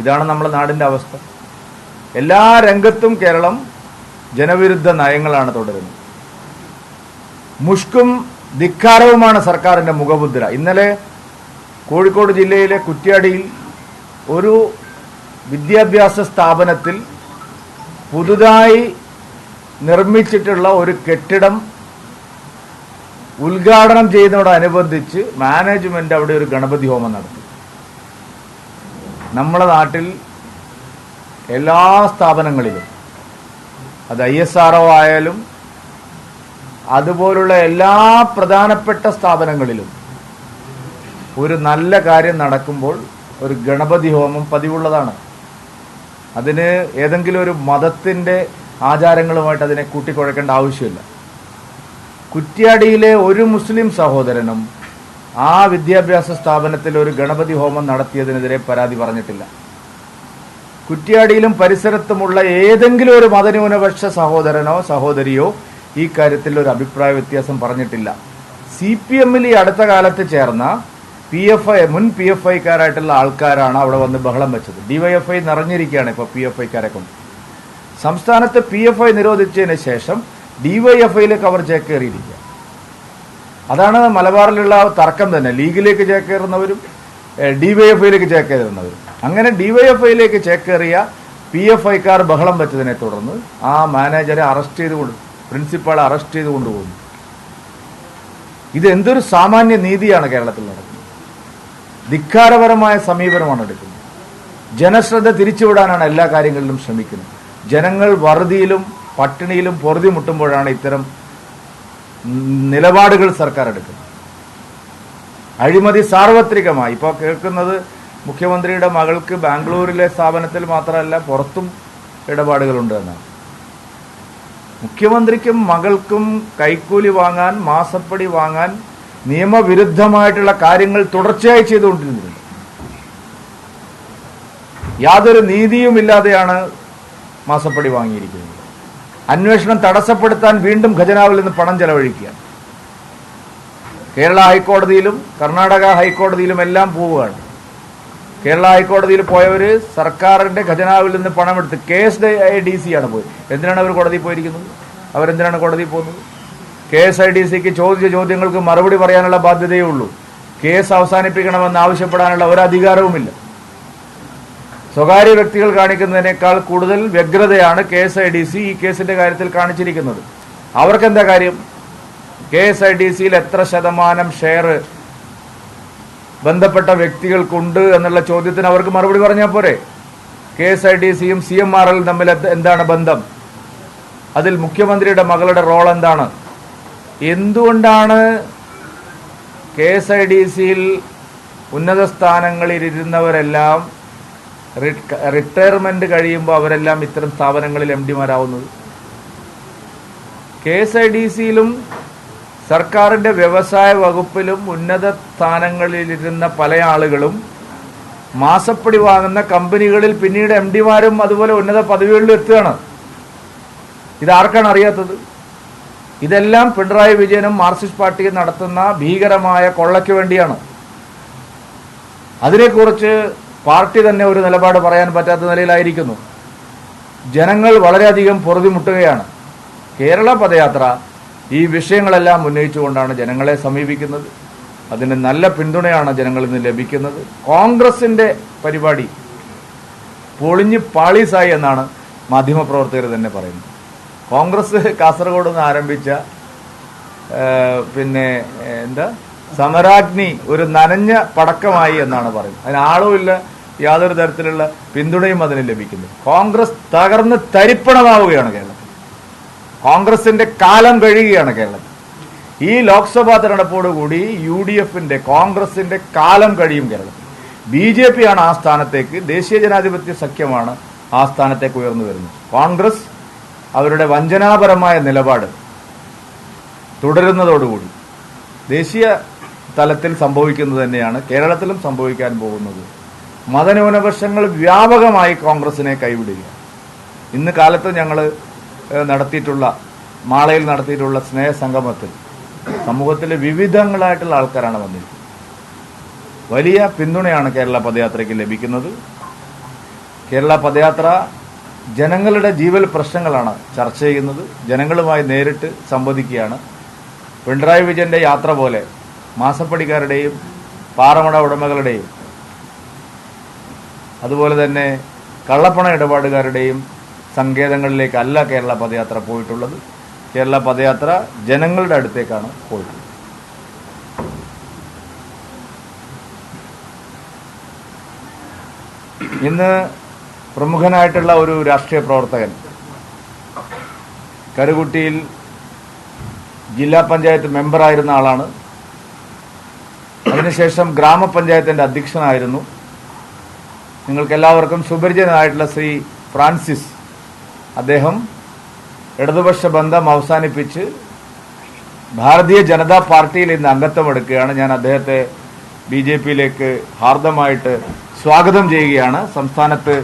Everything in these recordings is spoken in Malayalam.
ഇതാണ് നമ്മുടെ നാടിന്റെ അവസ്ഥ. എല്ലാ രംഗത്തും കേരളം ജനവിരുദ്ധ നയങ്ങളാണ് തുടരുന്നത്. മുഷ്കും ധിക്കാരവുമാണ് സർക്കാരിന്റെ മുഖമുദ്ര. ഇന്നലെ കോഴിക്കോട് ജില്ലയിലെ കുറ്റ്യാടിയിൽ ഒരു വിദ്യാഭ്യാസ സ്ഥാപനത്തിൽ പുതുതായി നിർമ്മിച്ചിട്ടുള്ള ഒരു കെട്ടിടം ഉദ്ഘാടനം ചെയ്യുന്നതോടനുബന്ധിച്ച് മാനേജ്മെന്റ് അവിടെ ഒരു ഗണപതി ഹോമം നടത്തി. നമ്മുടെ നാട്ടിൽ എല്ലാ സ്ഥാപനങ്ങളിലും അത് ഐ എസ് ആർ ആയാലും അതുപോലുള്ള എല്ലാ പ്രധാനപ്പെട്ട സ്ഥാപനങ്ങളിലും ഒരു നല്ല കാര്യം നടക്കുമ്പോൾ ഒരു ഗണപതി ഹോമം പതിവുള്ളതാണ്. അതിന് ഏതെങ്കിലും ഒരു മതത്തിന്റെ ആചാരങ്ങളുമായിട്ട് അതിനെ കൂട്ടിക്കുഴക്കേണ്ട ആവശ്യമില്ല. കുറ്റ്യാടിയിലെ ഒരു മുസ്ലിം സഹോദരനും ആ വിദ്യാഭ്യാസ സ്ഥാപനത്തിൽ ഒരു ഗണപതി ഹോമം നടത്തിയതിനെതിരെ പരാതി പറഞ്ഞിട്ടില്ല. കുറ്റ്യാടിയിലും പരിസരത്തുമുള്ള ഏതെങ്കിലും ഒരു മതന്യൂനപക്ഷ സഹോദരനോ സഹോദരിയോ ഈ കാര്യത്തിൽ ഒരു അഭിപ്രായ വ്യത്യാസം പറഞ്ഞിട്ടില്ല. സി പി എമ്മിൽ ഈ അടുത്ത കാലത്ത് ചേർന്ന പി എഫ് ഐ മുൻ പി എഫ് ഐക്കാരായിട്ടുള്ള ആൾക്കാരാണ് അവിടെ വന്ന് ബഹളം വെച്ചത്. ഡിവൈഎഫ്ഐ നിറഞ്ഞിരിക്കുകയാണ് ഇപ്പോൾ പി എഫ് ഐക്കാരെ കൊണ്ട്. സംസ്ഥാനത്ത് പി എഫ് ഐ നിരോധിച്ചതിന് ശേഷം ഡിവൈഎഫ്ഐയിലേക്ക് അവർ ചേക്കേറിയിരിക്കുക അതാണ് മലബാറിലുള്ള തർക്കം തന്നെ. ലീഗിലേക്ക് ചേക്കേറുന്നവരും ഡിവൈഎഫ്ഐയിലേക്ക് ചേക്കേറുന്നവരും. അങ്ങനെ ഡിവൈഎഫ്ഐയിലേക്ക് ചേക്കേറിയ പി എഫ് ഐക്കാർ ബഹളം വെച്ചതിനെ തുടർന്ന് ആ മാനേജരെ അറസ്റ്റ് ചെയ്തുകൊണ്ട് പ്രിൻസിപ്പാളെ അറസ്റ്റ് ചെയ്ത് കൊണ്ടുപോകുന്നു ഇത് എന്തൊരു സാമാന്യ നീതിയാണ് കേരളത്തിൽ നടക്കുന്നത്. ധിക്കാരപരമായ സമീപനമാണ് എടുക്കുന്നത്. ജനശ്രദ്ധ തിരിച്ചുവിടാനാണ് എല്ലാ കാര്യങ്ങളിലും ശ്രമിക്കുന്നത്. ജനങ്ങൾ വറുതിയിലും പട്ടിണിയിലും പൊറുതി മുട്ടുമ്പോഴാണ് ഇത്തരം നിലപാടുകൾ സർക്കാർ എടുക്കുന്നത് അഴിമതി സാർവത്രികമായി. ഇപ്പോൾ കേൾക്കുന്നത് മുഖ്യമന്ത്രിയുടെ മകൾക്ക് ബാംഗ്ലൂരിലെ സ്ഥാപനത്തിൽ മാത്രമല്ല പുറത്തും ഇടപാടുകളുണ്ട് എന്നാണ്. മുഖ്യമന്ത്രിക്കും മകൾക്കും കൈക്കൂലി വാങ്ങാൻ മാസപ്പടി വാങ്ങാൻ നിയമവിരുദ്ധമായിട്ടുള്ള കാര്യങ്ങൾ തുടർച്ചയായി ചെയ്തുകൊണ്ടിരുന്നില്ല യാതൊരു നീതിയുമില്ലാതെയാണ് മാസപ്പടി വാങ്ങിയിരിക്കുന്നത്. അന്വേഷണം തടസ്സപ്പെടുത്താൻ വീണ്ടും ഖജനാവിൽ നിന്ന് പണം ചെലവഴിക്കുക. കേരള ഹൈക്കോടതിയിലും കർണാടക ഹൈക്കോടതിയിലും എല്ലാം പോവുകയാണ്. കേരള ഹൈക്കോടതിയിൽ പോയവർ സർക്കാരിന്റെ ഖജനാവിൽ നിന്ന് പണമെടുത്ത് K S I D C ആണ് പോയി എന്തിനാണ് അവർ കോടതിയിൽ പോയിരിക്കുന്നത്? അവരെന്തിനാണ് കോടതിയിൽ പോകുന്നത്? കെ എസ് ഐ ഡി സിക്ക് ചോദിച്ച ചോദ്യങ്ങൾക്ക് മറുപടി പറയാനുള്ള ബാധ്യതയേ ഉള്ളൂ. കേസ് അവസാനിപ്പിക്കണമെന്ന് ആവശ്യപ്പെടാനുള്ള ഒരധികാരവുമില്ല സ്വകാര്യ വ്യക്തികൾ കാണിക്കുന്നതിനേക്കാൾ കൂടുതൽ വ്യഗ്രതയാണ് K S I D C ഈ കേസിന്റെ കാര്യത്തിൽ കാണിച്ചിരിക്കുന്നത്. അവർക്ക് എന്താ കാര്യം? കെ എസ് ഐ ഡി സിയിൽ എത്ര ശതമാനം ഷെയർ ബന്ധപ്പെട്ട വ്യക്തികൾക്കുണ്ട് എന്നുള്ള ചോദ്യത്തിന് അവർക്ക് മറുപടി പറഞ്ഞാൽ പോരെ. കെ എസ് ഐ ഡി സിയും സി എം ആർ എൽ തമ്മിൽ എന്താണ് ബന്ധം? അതിൽ മുഖ്യമന്ത്രിയുടെ മകളുടെ റോൾ എന്താണ്? എന്തുകൊണ്ടാണ് കെ എസ് ഐ ഡി സിയിൽ ഉന്നത സ്ഥാനങ്ങളിൽ റിട്ടയർമെന്റ് കഴിയുമ്പോൾ അവരെല്ലാം ഇത്തരം സ്ഥാപനങ്ങളിൽ എം ഡിമാരാവുന്നത് കെ എസ് ഐ ഡി സിയിലും സർക്കാരിന്റെ വ്യവസായ വകുപ്പിലും ഉന്നത സ്ഥാനങ്ങളിലിരുന്ന പല ആളുകളും മാസപ്പടി വാങ്ങുന്ന കമ്പനികളിൽ പിന്നീട് എം ഡിമാരും അതുപോലെ ഉന്നത പദവികളിലും എത്തുകയാണ്. ഇതാർക്കാണ് അറിയാത്തത് ഇതെല്ലാം പിണറായി വിജയനും മാർക്സിസ്റ്റ് പാർട്ടിയും നടത്തുന്ന ഭീകരമായ കൊള്ളയ്ക്ക് വേണ്ടിയാണ്. അതിനെക്കുറിച്ച് പാർട്ടി തന്നെ ഒരു നിലപാട് പറയാൻ പറ്റാത്ത നിലയിലായിരിക്കുന്നു. ജനങ്ങൾ വളരെയധികം പൊറുതിമുട്ടുകയാണ്. കേരള പദയാത്ര ഈ വിഷയങ്ങളെല്ലാം ഉന്നയിച്ചുകൊണ്ടാണ് ജനങ്ങളെ സമീപിക്കുന്നത്. അതിന് നല്ല പിന്തുണയാണ് ജനങ്ങളിൽ നിന്ന് ലഭിക്കുന്നത്. കോൺഗ്രസിന്റെ പരിപാടി പൊളിഞ്ഞ് പാളീസായി എന്നാണ് മാധ്യമപ്രവർത്തകർ തന്നെ പറയുന്നത്. കോൺഗ്രസ് കാസർഗോഡ് നിന്ന് ആരംഭിച്ച പിന്നെ എന്താ? സമരാഗ്നി ഒരു നനഞ്ഞ പടക്കമായി എന്നാണ് പറയുന്നത്. അതിന് ആളുമില്ല. യാതൊരു തരത്തിലുള്ള പിന്തുണയും അതിന് ലഭിക്കുന്നു കോൺഗ്രസ് തകർന്ന് തരിപ്പണമാവുകയാണ് കേരളത്തിൽ കോൺഗ്രസിന്റെ കാലം കഴിയുകയാണ് കേരളത്തിൽ ഈ ലോക്സഭാ തെരഞ്ഞെടുപ്പോടുകൂടി യു ഡി എഫിന്റെ കോൺഗ്രസിന്റെ കാലം കഴിയും കേരളത്തിൽ ബി ജെ പി ആണ് ആ സ്ഥാനത്തേക്ക് ദേശീയ ജനാധിപത്യ സഖ്യമാണ് ആ സ്ഥാനത്തേക്ക് ഉയർന്നു വരുന്നത്. കോൺഗ്രസ് അവരുടെ വഞ്ചനാപരമായ നിലപാട് തുടരുന്നതോടുകൂടി ദേശീയ തലത്തിൽ സംഭവിക്കുന്നത് തന്നെയാണ് കേരളത്തിലും സംഭവിക്കാൻ പോകുന്നത്. മതന്യൂനപക്ഷങ്ങൾ വ്യാപകമായി കോൺഗ്രസിനെ കൈവിടുക ഇന്ന് കാലത്ത് ഞങ്ങൾ നടത്തിയിട്ടുള്ള മാളയിൽ നടത്തിയിട്ടുള്ള സ്നേഹസംഗമത്തിൽ സമൂഹത്തിലെ വിവിധങ്ങളായിട്ടുള്ള ആൾക്കാരാണ് വന്നിരിക്കുന്നത്. വലിയ പിന്തുണയാണ് കേരള പദയാത്രയ്ക്ക് ലഭിക്കുന്നത്. കേരള പദയാത്ര ജനങ്ങളുടെ ജീവൽ പ്രശ്നങ്ങളാണ് ചർച്ച ചെയ്യുന്നത്. ജനങ്ങളുമായി നേരിട്ട് സംവദിക്കുകയാണ്. പിണറായി വിജയന്റെ യാത്ര പോലെ മാസപ്പടിക്കാരുടെയും പാറമട ഉടമകളുടെയും അതുപോലെ തന്നെ കള്ളപ്പണ ഇടപാടുകാരുടെയും സങ്കേതങ്ങളിലേക്കല്ല കേരള പദയാത്ര പോയിട്ടുള്ളത്. കേരള പദയാത്ര ജനങ്ങളുടെ അടുത്തേക്കാണ് പോയിട്ടുള്ളത്. ഇന്ന് പ്രമുഖനായിട്ടുള്ള ഒരു രാഷ്ട്രീയ പ്രവർത്തകൻ കരുകുട്ടിയിൽ ജില്ലാ പഞ്ചായത്ത് മെമ്പറായിരുന്ന ആളാണ്. അതിനുശേഷം ഗ്രാമപഞ്ചായത്തിന്റെ അധ്യക്ഷനായിരുന്നു. നിങ്ങൾക്കെല്ലാവർക്കും സുപരിചിതനായിട്ടുള്ള ശ്രീ ഫ്രാൻസിസ്. അദ്ദേഹം ഇടതുപക്ഷ ബന്ധം അവസാനിപ്പിച്ച് ഭാരതീയ ജനതാ പാർട്ടിയിൽ ഇന്ന് അംഗത്വം എടുക്കുകയാണ്. ഞാൻ അദ്ദേഹത്തെ ബി ജെ പിയിലേക്ക് ഹാർദമായിട്ട് സ്വാഗതം ചെയ്യുകയാണ്. സംസ്ഥാനത്ത്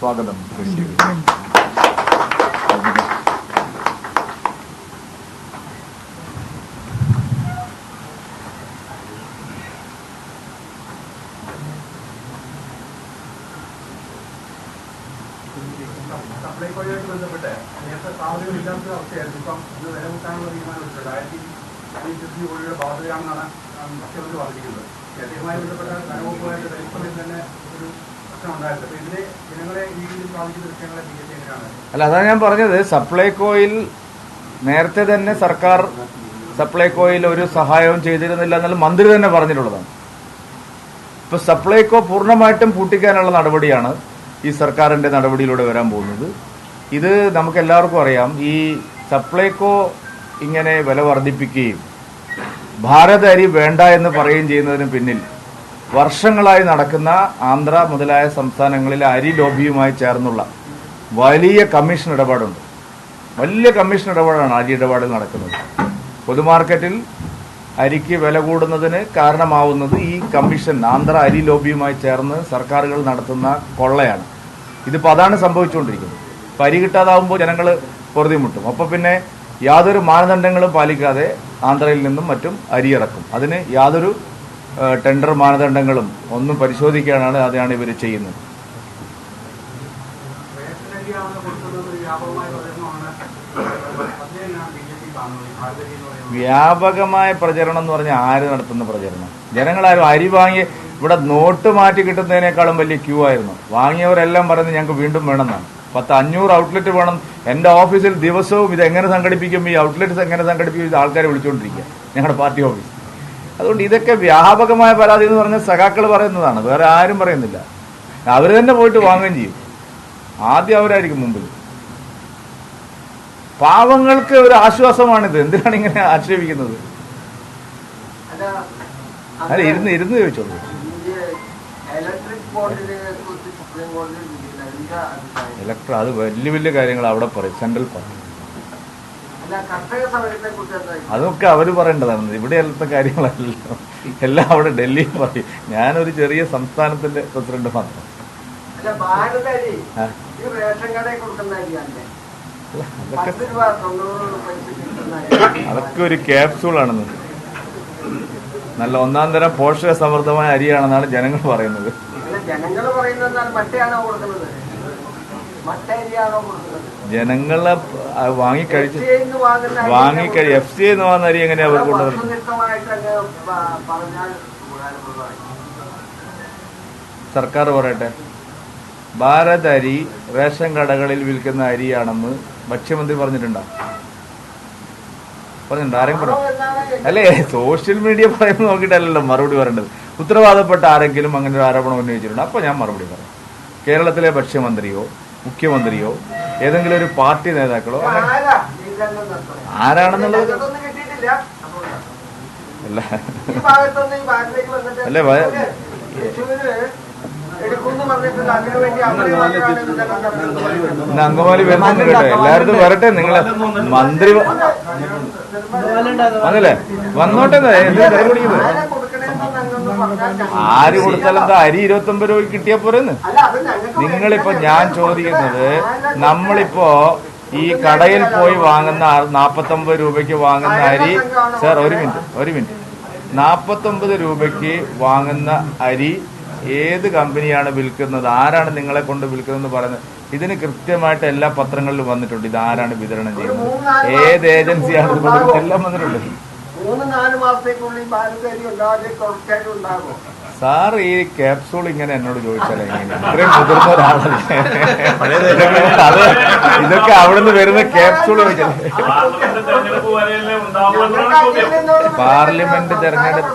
സ്വാഗതം. സാധ്യതകൾ ഇല്ലാത്ത അവസ്ഥയായിരുന്നു. ഇപ്പം ഇന്ന് വില കൂട്ടാനുള്ള തീരുമാനമെടുത്തിട്ടുണ്ട് ആയിരത്തി അഞ്ഞൂറ്റി കോടിയുടെ ബാധ്യതയാണെന്നാണ് മുഖ്യമന്ത്രി പറഞ്ഞിരിക്കുന്നത്. അതുമായി ബന്ധപ്പെട്ട ധനവകുപ്പുമായിട്ട് വലിപ്പത്തിൽ തന്നെ ഒരു അല്ല അതാണ് ഞാൻ പറഞ്ഞത്. സപ്ലൈകോയിൽ നേരത്തെ തന്നെ സർക്കാർ സപ്ലൈകോയിൽ ഒരു സഹായവും ചെയ്തിരുന്നില്ല എന്നാലും മന്ത്രി തന്നെ പറഞ്ഞിട്ടുള്ളതാണ്. ഇപ്പൊ സപ്ലൈകോ പൂർണമായിട്ടും പൂട്ടിക്കാനുള്ള നടപടിയാണ് ഈ സർക്കാരിന്റെ നടപടിയിലൂടെ വരാൻ പോകുന്നത്. ഇത് നമുക്ക് എല്ലാവർക്കും അറിയാം. ഈ സപ്ലൈകോ ഇങ്ങനെ വില വർദ്ധിപ്പിക്കുകയും ഭാരത അരി വേണ്ട എന്ന് പറയുകയും ചെയ്യുന്നതിന് പിന്നിൽ വർഷങ്ങളായി നടക്കുന്ന ആന്ധ്ര മുതലായ സംസ്ഥാനങ്ങളിലെ അരി ലോബിയുമായി ചേർന്നുള്ള വലിയ കമ്മീഷൻ ഇടപാടുണ്ട്. വലിയ കമ്മീഷൻ ഇടപാടാണ് അരി ഇടപാട് നടക്കുന്നത്. പൊതുമാർക്കറ്റിൽ അരിക്ക് വില കൂടുന്നതിന് കാരണമാവുന്നത് ഈ കമ്മീഷൻ ആന്ധ്ര അരി ലോബിയുമായി ചേർന്ന് സർക്കാരുകൾ നടത്തുന്ന കൊള്ളയാണ്. ഇതിപ്പോൾ അതാണ് സംഭവിച്ചുകൊണ്ടിരിക്കുന്നത്. അരി കിട്ടാതാവുമ്പോൾ ജനങ്ങൾ പൊറുതിമുട്ടും. അപ്പോൾ പിന്നെ യാതൊരു മാനദണ്ഡങ്ങളും പാലിക്കാതെ ആന്ധ്രയിൽ നിന്നും മറ്റും അരി ഇറക്കും. അതിന് യാതൊരു ടെൻഡർ മാനദണ്ഡങ്ങളും ഒന്നും പരിശോധിക്കാനാണ് അതാണ് ഇവർ ചെയ്യുന്നത്. വ്യാപകമായ പ്രചരണം എന്ന് പറഞ്ഞാൽ ആര് നടത്തുന്ന പ്രചരണം? ജനങ്ങളാരും അരി വാങ്ങി ഇവിടെ നോട്ട് മാറ്റി കിട്ടുന്നതിനേക്കാളും വലിയ ക്യൂ ആയിരുന്നു. വാങ്ങിയവരെല്ലാം പറയുന്നത് ഞങ്ങൾക്ക് വീണ്ടും വേണമെന്നാണ്. പത്ത് അഞ്ഞൂറ് ഔട്ട്ലെറ്റ് വേണം. എന്റെ ഓഫീസിൽ ദിവസവും ഇത് എങ്ങനെ സംഘടിപ്പിക്കും? ഈ ഔട്ട്ലെറ്റ്സ് എങ്ങനെ സംഘടിപ്പിക്കും? ഇത് ആൾക്കാരെ വിളിച്ചുകൊണ്ടിരിക്കുക ഞങ്ങളുടെ പാർട്ടി ഓഫീസ് അതുകൊണ്ട് ഇതൊക്കെ വ്യാപകമായ പരാതി എന്ന് പറഞ്ഞാൽ സഖാക്കൾ പറയുന്നതാണ്. വേറെ ആരും പറയുന്നില്ല. അവർ തന്നെ പോയിട്ട് വാങ്ങുകയും ചെയ്യും. ആദ്യം അവരായിരിക്കും മുമ്പിൽ പാവങ്ങൾക്ക് ഒരു ആശ്വാസമാണിത്. എന്തിനാണ് ഇങ്ങനെ ആക്ഷേപിക്കുന്നത്? അല്ല ഇരുന്ന് ഇരുന്ന് ചോദിച്ചോളൂ. ഇലക്ട്ര അത് വലിയ വലിയ കാര്യങ്ങൾ അവിടെ പറയും. Central party? അതൊക്കെ അവർ പറയേണ്ടതാണ്. ഇവിടെ അല്ലാത്ത കാര്യങ്ങളല്ലല്ലോ. എല്ലാം അവിടെ ഡൽഹിയിൽ പറയും. ഞാനൊരു ചെറിയ സംസ്ഥാനത്തിന്റെ പ്രസിഡന്റ് മാത്രം. അതൊക്കെ ഒരു ക്യാപ്സൂൾ ആണെന്ന്. നല്ല ഒന്നാം തരം പോഷക സമൃദ്ധമായ അരിയാണെന്നാണ് ജനങ്ങൾ പറയുന്നത്. ജനങ്ങൾ ജനങ്ങളെ വാങ്ങിക്കഴിച്ച് വാങ്ങിക്കഴി എഫ് സി എന്ന് പറയുന്ന അരി എങ്ങനെയാ അവർ കൊണ്ടുവരുന്നത്? സർക്കാർ പറയട്ടെ. ഭാരത് അരി റേഷൻ കടകളിൽ വിൽക്കുന്ന അരിയാണെന്ന് ഭക്ഷ്യമന്ത്രി പറഞ്ഞിട്ടുണ്ടോ? പറഞ്ഞിട്ടുണ്ടോ ആരെങ്കിലും അല്ലേ സോഷ്യൽ മീഡിയ പറയുമ്പോൾ നോക്കിയിട്ടല്ലല്ലോ മറുപടി പറയേണ്ടത്. ഉത്തരവാദപ്പെട്ട ആരെങ്കിലും അങ്ങനെ ഒരു ആരോപണം ഉന്നയിച്ചിട്ടുണ്ട്. അപ്പോൾ ഞാൻ മറുപടി പറയാം. കേരളത്തിലെ ഭക്ഷ്യമന്ത്രിയോ മുഖ്യമന്ത്രിയോ ഏതെങ്കിലും ഒരു പാർട്ടി നേതാക്കളോ? ആരാണെന്നുള്ളത്? അല്ല. അല്ലേ, ഇന്ന് അങ്കമാലി വരുന്നു കേട്ടെ എല്ലായിടത്തും വരട്ടെ നിങ്ങളെ മന്ത്രി വന്നില്ലേ? വന്നോട്ടെ പിടിക്കുന്നത് ആരാ കൊടുക്കണേന്ന് അങ്ങൊന്ന് പറഞ്ഞാൽ ആര് കൊടുത്താലും എന്താ അരി ഇരുപത്തി ഒമ്പത് രൂപയ്ക്ക് കിട്ടിയാ പോരെന്ന്? നിങ്ങളിപ്പോ ഞാൻ ചോദിക്കുന്നത് നമ്മളിപ്പോ ഈ കടയിൽ പോയി വാങ്ങുന്ന നാപ്പത്തൊമ്പത് രൂപയ്ക്ക് വാങ്ങുന്ന അരി സാർ ഒരു മിനിറ്റ് ഒരു മിനിറ്റ്. നാപ്പത്തൊമ്പത് രൂപയ്ക്ക് വാങ്ങുന്ന അരി ഏത് കമ്പനിയാണ് വിൽക്കുന്നത്? ആരാണ് നിങ്ങളെ കൊണ്ട് വിൽക്കുന്നതെന്ന് പറയുന്നത്? ഇതിന് കൃത്യമായിട്ട് എല്ലാ പത്രങ്ങളിലും വന്നിട്ടുണ്ട്. ഇത് ആരാണ് വിതരണം ചെയ്യുന്നത്? ഏത് ഏജൻസിയാണ് എല്ലാം വന്നിട്ടുണ്ട്. മൂന്ന് നാല് മാസത്തേക്കുള്ളിൽ ബാലുകാരി ഉണ്ടാകെ കുറച്ചായിട്ട് ഉണ്ടാകും. സാർ ഈ ക്യാപ്സൂൾ ഇങ്ങനെ എന്നോട് ചോദിച്ചാൽ എങ്ങനെ ഇത്രയും മുതിർന്ന ഒരാളല്ലേ? ഇതൊക്കെ അത് ഇതൊക്കെ അവിടുന്ന് വരുന്ന ക്യാപ്സൂൾ പാർലമെന്റ് തെരഞ്ഞെടുപ്പ്.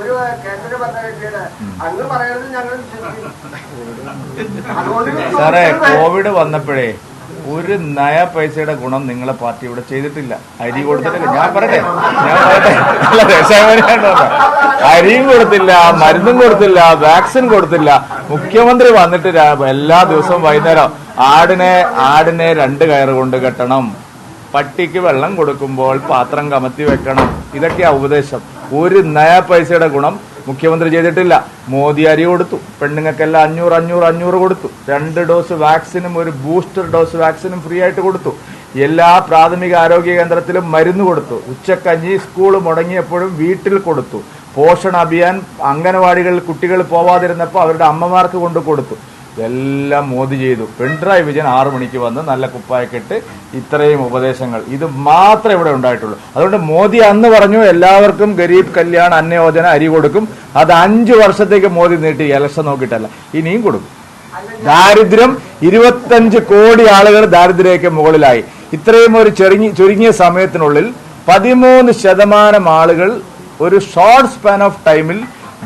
ഒരു കേന്ദ്ര ഭരണകക്ഷിയുടെ അങ്ങ് പറയുന്നത് ഞങ്ങൾ സാറേ കോവിഡ് വന്നപ്പോഴേ ഒരു നയ പൈസയുടെ ഗുണം നിങ്ങളെ പാർട്ടി ഇവിടെ ചെയ്തിട്ടില്ല. അരി കൊടുത്തിട്ടില്ല. ഞാൻ പറയട്ടെ? ഞാൻ പറയട്ടെ? രക്ഷാകരമായിട്ട് അരിയും കൊടുത്തില്ല മരുന്നും കൊടുത്തില്ല വാക്സിൻ കൊടുത്തില്ല. മുഖ്യമന്ത്രി വന്നിട്ട് എല്ലാ ദിവസവും വൈകുന്നേരം ആടിനെ ആടിനെ രണ്ട് കയറ് കൊണ്ട് കെട്ടണം. പട്ടിക്ക് വെള്ളം കൊടുക്കുമ്പോൾ പാത്രം കമത്തി വെക്കണം. ഇതൊക്കെയാ ഉപദേശം. ഒരു നയ പൈസയുടെ ഗുണം മുഖ്യമന്ത്രി ചെയ്തിട്ടില്ല. മോദി അരി കൊടുത്തു. പെണ്ണുങ്ങൾക്കെല്ലാം അഞ്ഞൂറ് അഞ്ഞൂറ് അഞ്ഞൂറ് കൊടുത്തു. രണ്ട് ഡോസ് വാക്സിനും ഒരു ബൂസ്റ്റർ ഡോസ് വാക്സിനും ഫ്രീ ആയിട്ട് കൊടുത്തു. എല്ലാ പ്രാഥമിക ആരോഗ്യ കേന്ദ്രത്തിലും മരുന്ന് കൊടുത്തു. ഉച്ചക്കഞ്ഞി സ്കൂൾ മുടങ്ങിയപ്പോഴും വീട്ടിൽ കൊടുത്തു. പോഷൺ അഭിയാൻ അംഗനവാടികളിൽ കുട്ടികൾ പോവാതിരുന്നപ്പോൾ അവരുടെ അമ്മമാർക്ക് കൊണ്ട് കൊടുത്തു. ഇതെല്ലാം മോദി ചെയ്തു. പിണറായി വിജയൻ ആറു മണിക്ക് വന്ന് നല്ല കുപ്പായക്കെട്ട് ഇത്രയും ഉപദേശങ്ങൾ. ഇത് മാത്രമേ ഇവിടെ ഉണ്ടായിട്ടുള്ളൂ. അതുകൊണ്ട് മോദി അന്ന് പറഞ്ഞു എല്ലാവർക്കും ഗരീബ് കല്യാൺ അന്നയോജന അരി കൊടുക്കും. അത് അഞ്ചു വർഷത്തേക്ക് മോദി നീട്ടി. ഇലക്ഷൻ നോക്കിയിട്ടല്ല. ഇനിയും കൊടുക്കും. ദാരിദ്ര്യം ഇരുപത്തഞ്ച് കോടി ആളുകൾ ദാരിദ്ര്യക്ക് മുകളിലായി. ഇത്രയും ഒരു ചെറുങ്ങി ചുരുങ്ങിയ സമയത്തിനുള്ളിൽ പതിമൂന്ന് ശതമാനം ആളുകൾ ഒരു ഷോർട്ട് സ്പാൻ ഓഫ് ടൈമിൽ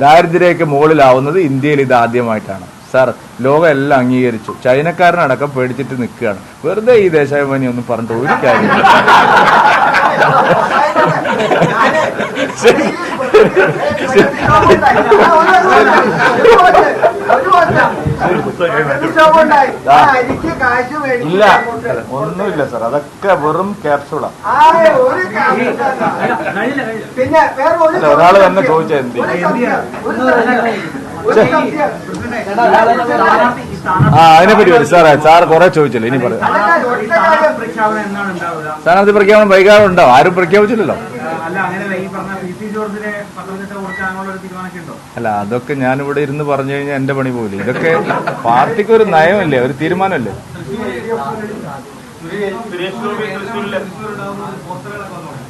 ദാരിദ്ര്യക്ക് മുകളിലാവുന്നത് ഇന്ത്യയിൽ ഇത് ആദ്യമായിട്ടാണ്. സാർ ലോകം എല്ലാം അംഗീകരിച്ചു. ചൈനക്കാരനടക്കം പേടിച്ചിട്ട് നിൽക്കുകയാണ്. വെറുതെ ഈ ദേശാഭിമാനി ഒന്നും പറഞ്ഞിട്ട് ഒരു കാര്യമില്ല. അരിക്ക് കാശ് ഇല്ല. ഒന്നുമില്ല സർ. അതൊക്കെ വെറും ക്യാപ്സൂളാണ് ആ. ഒരു കാര്യം പിന്നെ വേറെ ഒരു അല്ല ഒരാൾ തന്നെ ചോദിച്ച എന്ത്. ആ അതിനെപ്പറ്റി വരും സാറേ സാർ കുറെ ചോദിച്ചല്ലോ? ഇനി പറയാം. സ്ഥാനാർത്ഥി പ്രഖ്യാപനം വൈകാതെ ഉണ്ടാവും. ആരും പ്രഖ്യാപിച്ചില്ലല്ലോ? അല്ല അങ്ങനെ ഈ പറഞ്ഞ പി. സി ജോർജിനെ അല്ല അതൊക്കെ ഞാൻ ഇവിടെ ഇരുന്ന് പറഞ്ഞു കഴിഞ്ഞാൽ എന്റെ പണി പോലും ഇതൊക്കെ പാർട്ടിക്ക് ഒരു നയമല്ലേ? ഒരു തീരുമാനമല്ലേ?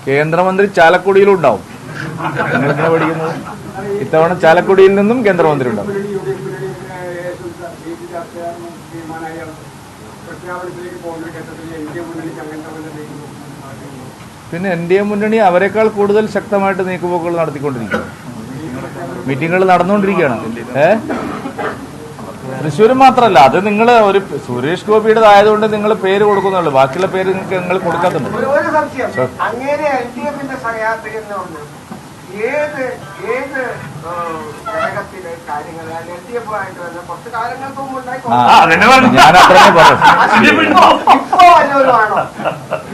കേന്ദ്രമന്ത്രി ചാലക്കുടിയിലും ഉണ്ടാവും ഇത്തവണ ചാലക്കുടിയിൽ നിന്നും കേന്ദ്രമന്ത്രി ഉണ്ടാവും? പിന്നെ എൻ ഡി എ മുന്നണി അവരെക്കാൾ കൂടുതൽ ശക്തമായിട്ട് നീക്കുപോക്കുകൾ നടത്തിക്കൊണ്ടിരിക്കുകയാണ് മീറ്റിങ്ങുകൾ നടന്നുകൊണ്ടിരിക്കുകയാണ്. ഏ? തൃശ്ശൂർ മാത്രമല്ല അത് നിങ്ങൾ ഒരു സുരേഷ് ഗോപിയുടെ ആയതുകൊണ്ട് നിങ്ങൾ പേര് കൊടുക്കുന്നുള്ളൂ. ബാക്കിയുള്ള പേര് നിങ്ങൾക്ക് നിങ്ങൾ കൊടുക്കാത്തുണ്ട് ഏത് ഏത് ഞാൻ അത്രേ പറഞ്ഞു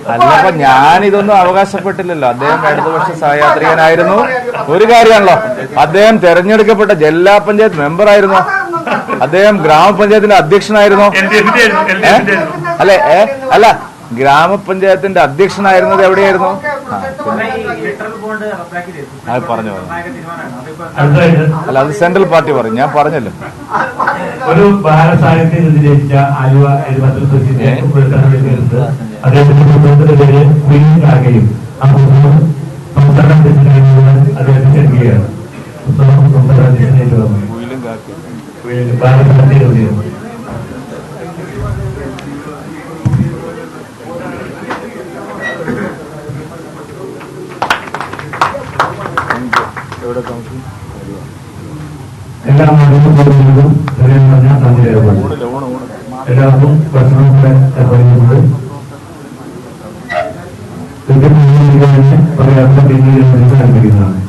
അല്ലപ്പോ ഞാൻ ഇതൊന്നും അവകാശപ്പെട്ടില്ലല്ലോ. അദ്ദേഹം ഇടതുപക്ഷ സഹയാത്രികനായിരുന്നു. ഒരു കാര്യമാണല്ലോ. അദ്ദേഹം തെരഞ്ഞെടുക്കപ്പെട്ട ജില്ലാ പഞ്ചായത്ത് മെമ്പർ ആയിരുന്നു അദ്ദേഹം ഗ്രാമപഞ്ചായത്തിന്റെ അധ്യക്ഷനായിരുന്നു. ഏ? അല്ലെ? ഏ? അല്ല ഗ്രാമപഞ്ചായത്തിന്റെ അധ്യക്ഷനായിരുന്നത് എവിടെയായിരുന്നു? അത് പറഞ്ഞു. അല്ല അത് സെൻട്രൽ പാർട്ടി പറഞ്ഞു ഞാൻ പറഞ്ഞല്ലോ. ഒരു ബാലസാഹിത്യം രചിച്ച ആലുവ എഴുപത്തി പുരസ്കാരത്തിലെടുത്ത് അദ്ദേഹത്തിന്റെ പുസ്തകത്തിന്റെ പേര് ആ പുസ്തകം പുസ്തകം വന്നു. ബാലസാഹിത്യ എല്ലാ മാധ്യമപ്രവർത്തകർക്കും ഹൃദയം പറഞ്ഞ ഊണ് എല്ലാവർക്കും ഭക്ഷണം കൃത്യമായി പറയാത്ത പിന്നീട് ആരംഭിക്കുന്നതാണ്